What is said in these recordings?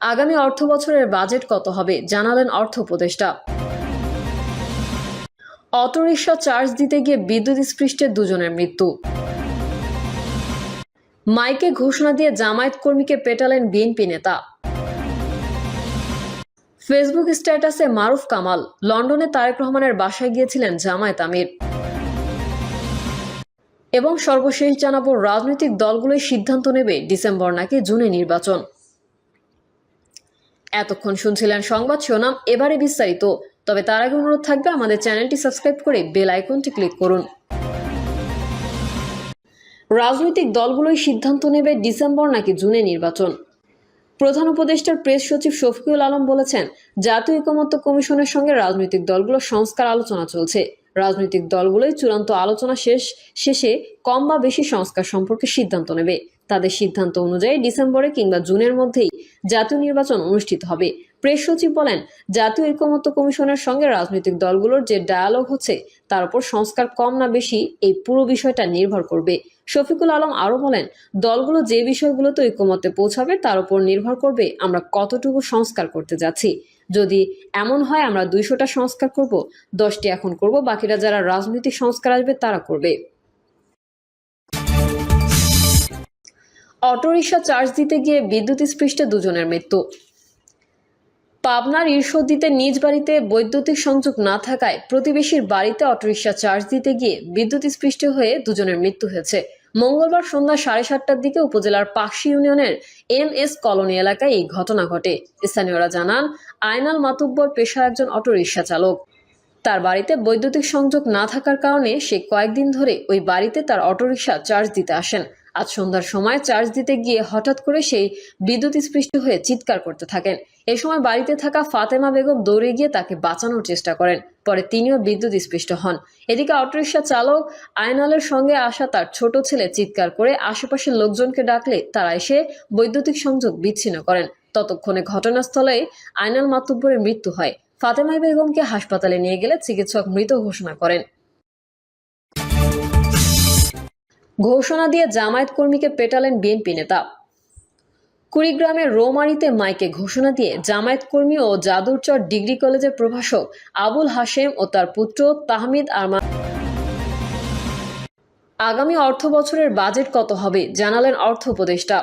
আগামী অর্থ বছরের বাজেট কত হবে? জানালেন অর্থ উপদেষ্টা। অটোরিকশা চার্জ দিতে গিয়ে বিদ্যুৎ স্পৃষ্টে দুজনের মৃত্যু। মাইকে ঘোষণা দিয়ে জামায়াত কর্মীকে পেটালেন বিএনপি নেতা। ফেসবুক স্ট্যাটাসে মারুফ কামাল, লন্ডনে তারেক রহমানের বাসায় গিয়েছিলেন জামায়াত আমির। এবং সর্বশেষ জানাব, রাজনৈতিক দলগুলোই সিদ্ধান্ত নেবে ডিসেম্বর নাকি জুনে নির্বাচন। এতক্ষণ শুনছিলেন সংবাদ শিরোনাম, এবারে বিস্তারিত। তবে তার আগে অনুরোধ থাকবে আমাদের চ্যানেলটি সাবস্ক্রাইব করে বেল আইকনটি ক্লিক করুন। রাজনৈতিক দলগুলোই সিদ্ধান্ত নেবে ডিসেম্বর নাকি জুনে নির্বাচন। প্রধান উপদেষ্টার প্রেস সচিব শফিকুল আলম বলেছেন, জাতীয় ঐকমত্য কমিশনের সঙ্গে রাজনৈতিক দলগুলোর সংস্কার আলোচনা চলছে। রাজনৈতিক দলগুলোই চূড়ান্ত আলোচনা শেষ, শেষে কম বা বেশি সংস্কার সম্পর্কে সিদ্ধান্ত নেবে। তাদের সিদ্ধান্ত অনুযায়ী ডিসেম্বরে কিংবা জুনের মধ্যেই জাতীয় নির্বাচন অনুষ্ঠিত হবে। প্রেস সচিব বলেন, জাতীয় ঐকমত্য কমিশনের সঙ্গে রাজনৈতিক দলগুলোর যে ডায়ালগ হচ্ছে, তার উপর সংস্কার কম না বেশি এই পুরো বিষয়টা নির্ভর করবে। শফিকুল আলম আরও বলেন, দলগুলো যে বিষয়গুলোতে ঐকমত্যে পৌঁছাবে, তার উপর নির্ভর করবে আমরা কতটুকু সংস্কার করতে যাচ্ছি। যদি এমন হয় আমরা দুইশোটা সংস্কার করব, দশটি এখন করব, বাকিরা যারা রাজনৈতিক সংস্কার আসবে তারা করবে। অটোরিকশা চার্জ দিতে গিয়ে বিদ্যুৎ স্পৃষ্টে দুজনের মৃত্যু। পাবনার ঈর্ষদিতে নিজ বাড়িতে বৈদ্যুতিক সংযোগ না থাকায় প্রতিবেশীর বাড়িতে অটোরিকশা চার্জ দিতে গিয়ে বিদ্যুৎ স্পৃষ্ট হয়ে দুজনের মৃত্যু হয়েছে। মঙ্গলবার সন্ধ্যা সাড়ে সাতটার দিকে উপজেলার পাকশি ইউনিয়নের এম এস কলোনি এলাকায় এই ঘটনা ঘটে। স্থানীয়রা জানান, আয়নাল মাতুব্বর পেশা একজন অটোরিকশা চালক। তার বাড়িতে বৈদ্যুতিক সংযোগ না থাকার কারণে সে কয়েকদিন ধরে ওই বাড়িতে তার অটোরিকশা চার্জ দিতে আসেন। আজ সন্ধ্যার সময় চার্জ দিতে গিয়ে হঠাৎ করে সেই বিদ্যুৎ স্পৃষ্ট হয়ে চিৎকার করতে থাকেন। এ সময় বাড়িতে থাকা ফাতেমা বেগম দৌড়ে গিয়ে তাকে বাঁচানোর চেষ্টা করেন। পরে তিনিও বিদ্যুৎ স্পৃষ্ট হন। এদিকে অটোরিকশা চালক আয়নালের সঙ্গে আসা তার ছোট ছেলে চিৎকার করে আশেপাশের লোকজনকে ডাকলে তারা এসে বৈদ্যুতিক সংযোগ বিচ্ছিন্ন করেন। ততক্ষণে ঘটনাস্থলে আয়নাল মাতুব্বরের মৃত্যু হয়। ফাতেমা বেগমকে হাসপাতালে নিয়ে গেলে চিকিৎসক মৃত ঘোষণা করেন। ঘোষণা দিয়ে জামায়াত কর্মীকে পেটালেন বিএনপি নেতা। কুড়িগ্রামের রোমারিতে মাইকে ঘোষণা দিয়ে জামায়াত কর্মী ও যাদুরচর ডিগ্রি কলেজের প্রভাষক আবুল হাশেম ও তার পুত্র তাহমিদ আরমান। আগামী অর্থ বছরের বাজেট কত হবে জানালেন অর্থ উপদেষ্টা।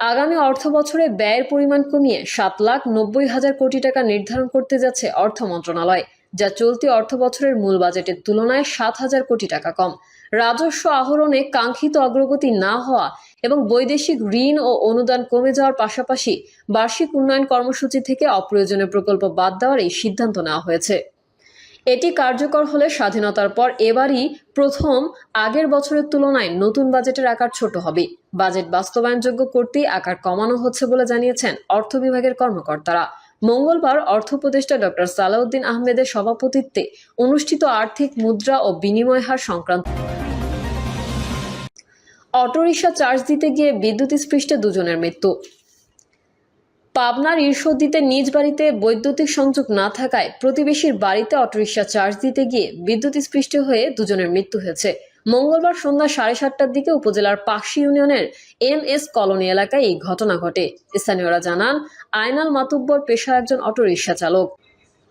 আগামী অর্থ বছরে ব্যয়ের পরিমাণ কমিয়ে সাত লাখ নব্বই হাজার কোটি টাকা নির্ধারণ করতে যাচ্ছে অর্থ মন্ত্রণালয়, যা চলতি অর্থ বছরের মূল বাজেটের তুলনায় সাত হাজার কোটি টাকা কম। রাজস্ব আহরণে কাঙ্ক্ষিত অগ্রগতি না হওয়া এবং বৈদেশিক ঋণ ও অনুদান কমে যাওয়ার পাশাপাশি বার্ষিক উন্নয়ন কর্মসূচি থেকে অপ্রয়োজনীয় প্রকল্প বাদ দেওয়ার এই সিদ্ধান্ত নেওয়া হয়েছে। এটি কার্যকর হলে স্বাধীনতার পর এবারই প্রথম আগের বছরের তুলনায় নতুন বাজেটের আকার ছোট হবে। বাজেট বাস্তবায়নযোগ্য করতেই আকার কমানো হচ্ছে বলে জানিয়েছেন অর্থ বিভাগের কর্মকর্তারা। মঙ্গলবার অর্থ উপদেষ্টা ডক্টর সালাউদ্দিন আহমেদের সভাপতিত্বে অনুষ্ঠিত আর্থিক মুদ্রা ও বিনিময় হার সংক্রান্ত অটোরিকশা চার্জ দিতে গিয়ে বিদ্যুৎ স্পৃষ্টে দুজনের মৃত্যু। পাবনার ঈর্ষদিতে নিজ বাড়িতে বৈদ্যুতিক সংযোগ না থাকায় প্রতিবেশীর বাড়িতে অটোরিকশা চার্জ দিতে গিয়ে বিদ্যুৎ স্পৃষ্ট হয়ে দুজনের মৃত্যু হয়েছে। মঙ্গলবার সন্ধ্যা সাড়ে সাতটার দিকে উপজেলার পাকশি ইউনিয়নের এম এস কলোনি এলাকায় এই ঘটনা ঘটে। স্থানীয়রা জানান, আয়নাল মাতুব্বর পেশা একজন অটোরিকশা চালক।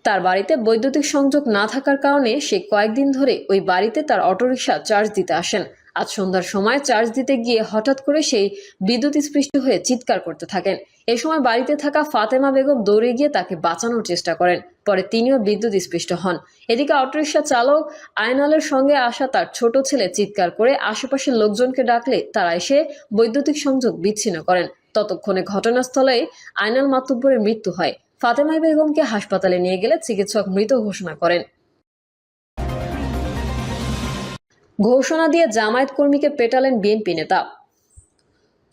তার বাড়িতে বৈদ্যুতিক সংযোগ না থাকার কারণে সে কয়েকদিন ধরে ওই বাড়িতে তার অটোরিকশা চার্জ দিতে আসেন। আজ সন্ধ্যার সময় চার্জ দিতে গিয়ে হঠাৎ করে সেই বিদ্যুৎ স্পৃষ্ট হয়ে চিৎকার করতে থাকেন। এ সময় বাড়িতে থাকা ফাতেমা বেগম দৌড়ে গিয়ে তাকে বাঁচানোর চেষ্টা করেন, পরে তিনিও বিদ্যুৎ স্পৃষ্ট হন। এদিকে অটোরিকশা চালক আয়নালের সঙ্গে আসা তার ছোট ছেলে চিৎকার করে আশেপাশের লোকজনকে ডাকলে তারা এসে বৈদ্যুতিক সংযোগ বিচ্ছিন্ন করেন। ততক্ষণে ঘটনাস্থলে আয়নাল মাতুব্বরের মৃত্যু হয়। ফাতেমা বেগমকে হাসপাতালে নিয়ে গেলে চিকিৎসক মৃত ঘোষণা করেন। ঘোষণা দিয়ে জামায়াত কর্মীকে পেটালেন বিএনপি নেতা।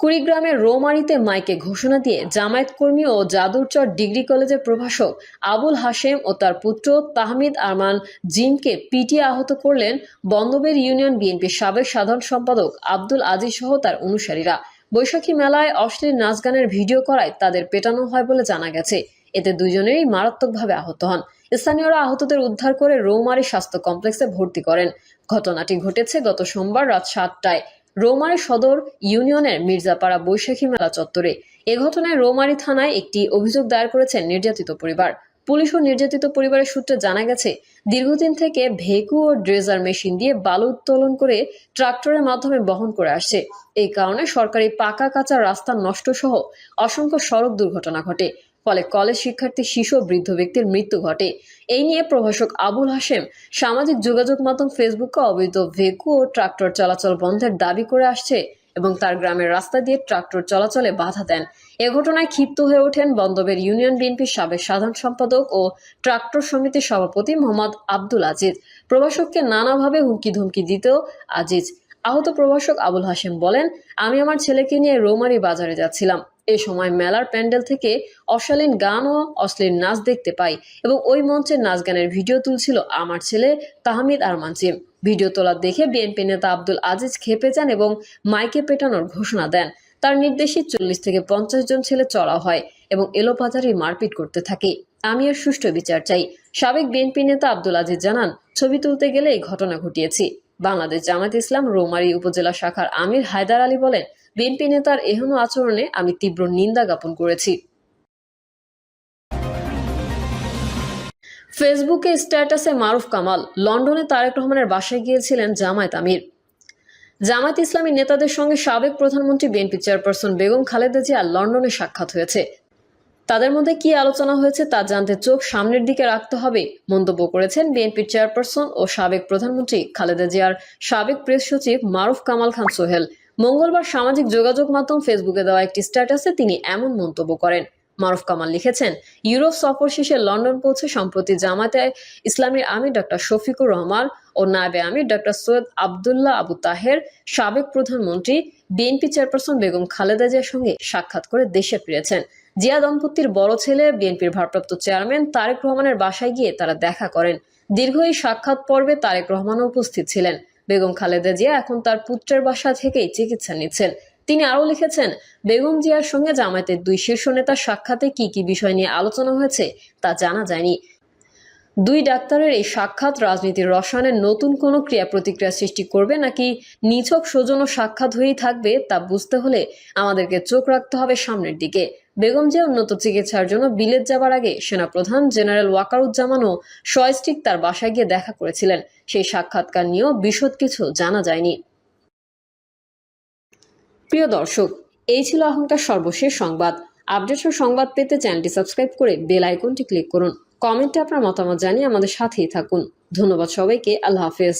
কুড়িগ্রামের রোমারিতে মাইকে ঘোষণা দিয়ে জামায়াত কর্মী ও যাদুরচর ডিগ্রি কলেজের প্রভাষক আবুল হাশেম ও তার পুত্র তাহমিদ আরমান জিমকে পিটিয়ে আহত করলেন বন্দবের ইউনিয়ন বিএনপির সাবেক সাধারণ সম্পাদক আব্দুল আজিজ সহ তার অনুসারীরা। বৈশাখী মেলায় অশ্লীল নাচ গানের ভিডিও করায় তাদের পেটানো হয় বলে জানা গেছে। এতে দুজনেরই মারাত্মকভাবে আহত হন। স্থানীয়রা আহতদের উদ্ধার করে রৌমারী স্বাস্থ্য কমপ্লেক্সে ভর্তি করেন। ঘটনাটি ঘটেছে গত সোমবার রাত সাতটায় রৌমারী সদর ইউনিয়নের মির্জাপাড়া বৈশাখী মেলা চত্বরে। এ ঘটনায় রৌমারী থানায় একটি অভিযোগ দায়ের করেছেন নির্যাতিত পরিবার। পুলিশ ও নির্যাতিত পরিবারের সূত্রে জানা গেছে, দীর্ঘদিন থেকে ভেকু ও ড্রেজার মেশিন দিয়ে বালু উত্তোলন করে ট্রাক্টরের মাধ্যমে বহন করে আসছে। এই কারণে সরকারি পাকা কাঁচা রাস্তা নষ্ট সহ অসংখ্য সড়ক দুর্ঘটনা ঘটে। ফলে কলেজ শিক্ষার্থী, শিশু বৃদ্ধ ব্যক্তির মৃত্যু ঘটে। এই নিয়ে প্রভাষক আবুল হাশেম সামাজিক যোগাযোগ মাধ্যম ফেসবুকে অবৈধ ভেকু ও ট্রাক্টর চলাচল বন্ধের দাবি করে আসছে এবং তার গ্রামের রাস্তা দিয়ে ট্রাক্টর চলাচলে বাধা দেন। এ ঘটনায় ক্ষিপ্ত হয়ে ওঠেন বন্দবের ইউনিয়ন বিএনপির সাবেক সাধারণ সম্পাদক ও ট্রাক্টর সমিতির সভাপতি মোহাম্মদ আব্দুল আজিজ। প্রভাষককে নানাভাবে হুমকি ধমকি দিতেও আজিজ। আহত প্রভাষক আবুল হাশেম বলেন, আমি আমার ছেলেকে নিয়ে রৌমারি বাজারে যাচ্ছিলাম। এ সময় মেলার প্যান্ডেল থেকে অশালীন গান ও অশ্লীল নাচ দেখতে পাই এবং ওই মঞ্চের নাচ গানের ভিডিও তুলছিল আমার ছেলে তাহমিদ আরমান জিম ভিডিও তোলা দেখে বিএনপি নেতা আব্দুল আজিজ খেপে যান এবং মাইকে পেটানোর ঘোষণা দেন। তার নির্দেশে চল্লিশ থেকে পঞ্চাশ জন ছেলে চড়া হয় এবং এলোপাথারি মারপিট করতে থাকে। আমি সুষ্ঠু বিচার চাই। সাবেক বিএনপি নেতা আব্দুল আজিজ জানান, ছবি তুলতে গেলে এই ঘটনা ঘটিয়েছি। বাংলাদেশ জামাত ইসলাম রোমারি উপজেলা শাখার আমির হায়দার আলী বলেন বিএনপি নেতার এহেন আচরণে আমি তীব্র নিন্দা জ্ঞাপন করেছি। ফেসবুকে স্ট্যাটাসে মারুফ কামাল, লন্ডনে তারেক রহমানের বাসায় গিয়েছিলেন জামায়াত আমির। জামায়াত ইসলামী নেতাদের সঙ্গে সাবেক প্রধানমন্ত্রী বিএনপি চেয়ারপারসন বেগম খালেদা জিয়া লন্ডনে সাক্ষাৎ হয়েছে। তাদের মধ্যে কি আলোচনা হয়েছে তা জানতে চোখ সামনের দিকে রাখতে হবে, মন্তব্য করেছেন বিএনপির চেয়ারপারসন ও সাবেক প্রধানমন্ত্রী খালেদা জিয়ার সাবেক প্রেস সচিব মারুফ কামাল খান সোহেল। মঙ্গলবার সামাজিক যোগাযোগ মাধ্যম ফেসবুকে দেওয়া একটি স্ট্যাটাসে তিনি এমন মন্তব্য করেন। মারুফ কামাল লিখেছেন, ইউরোপ সফর শেষে লন্ডন পৌঁছে সম্প্রতি জামাতে ইসলামীর আমির ডক্টর শফিকুর রহমান ও নায়েবে আমির ডক্টর সৈয়দ আবদুল্লাহ আবু তাহের, সাবেক প্রধানমন্ত্রী, বিএনপি চেয়ারপারসন বেগম খালেদা জিয়ার সঙ্গে সাক্ষাৎ করে দেশে ফিরেছেন। জিয়া দম্পতির বড় ছেলে, বিএনপির ভারপ্রাপ্ত চেয়ারম্যান তারেক রহমানের বাসায় গিয়ে তারা দেখা করেন। দীর্ঘ এই সাক্ষাৎ পর্বে তারেক রহমানও উপস্থিত ছিলেন। বেগম খালেদা জিয়া এখন তার পুত্রের বাসা থেকেই চিকিৎসা নিচ্ছেন। তিনি আরও লিখেছেন, বেগম জিয়ার সঙ্গে জামায়াতের দুই শীর্ষ নেতার সাক্ষাতে কি কি বিষয় নিয়ে আলোচনা হয়েছে তা জানা যায়নি। দুই ডাক্তারের এই সাক্ষাৎ রাজনীতির রসায়নের নতুন কোনো ক্রিয়া প্রতিক্রিয়া সৃষ্টি করবে নাকি নিছক সৌজন্য সাক্ষাৎ হয়েই থাকবে তা বুঝতে হলে আমাদেরকে চোখ রাখতে হবে সামনের দিকে। বেগম জিয়া উন্নত চিকিৎসার জন্য বিলেত যাবার আগে সেনাপ্রধান জেনারেল ওয়াকারুজ্জামানও সয়স্টিক তার বাসায় গিয়ে দেখা করেছিলেন। সেই সাক্ষাৎকার নিয়েও বিশদ কিছু জানা যায়নি। প্রিয় দর্শক, এই ছিল এখনকার সর্বশেষ সংবাদ। আপডেট সংবাদ পেতে চ্যানেলটি সাবস্ক্রাইব করে বেল আইকনটি ক্লিক করুন। কমেন্টে আপনার মতামত জানিয়ে আমাদের সাথেই থাকুন। ধন্যবাদ সবাইকে, আল্লাহ হাফেজ।